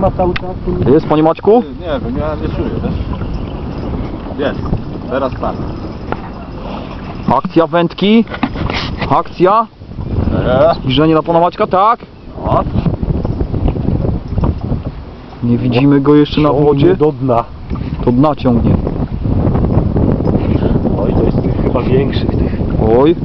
trzyma cały czas. to- Jest, panie Maćku? Nie wiem, ja nie czuję, wiesz? Jest, teraz tak. Akcja wędki. Akcja. Teraz. Zbliżenie na pana Maćka, tak? O, Nie widzimy go jeszcze na wodzie. do dna. To dna ciągnie. Oj, to jest tych chyba większych tych. Oj.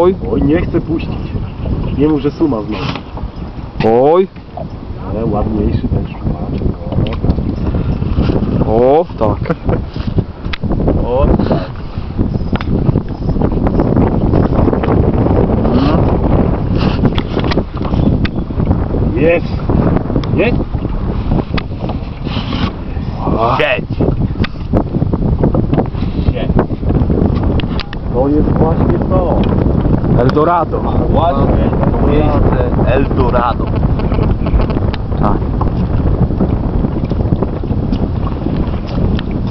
Oj. Oj, nie chcę puścić. Nie mów, że suma znowu. Oj. Ale ładniejszy ten szmaczek. O, tak. o, tak. Jest! Jest! Siedź. Siedź. To jest właśnie to. Eldorado. Właśnie to miejsce Eldorado.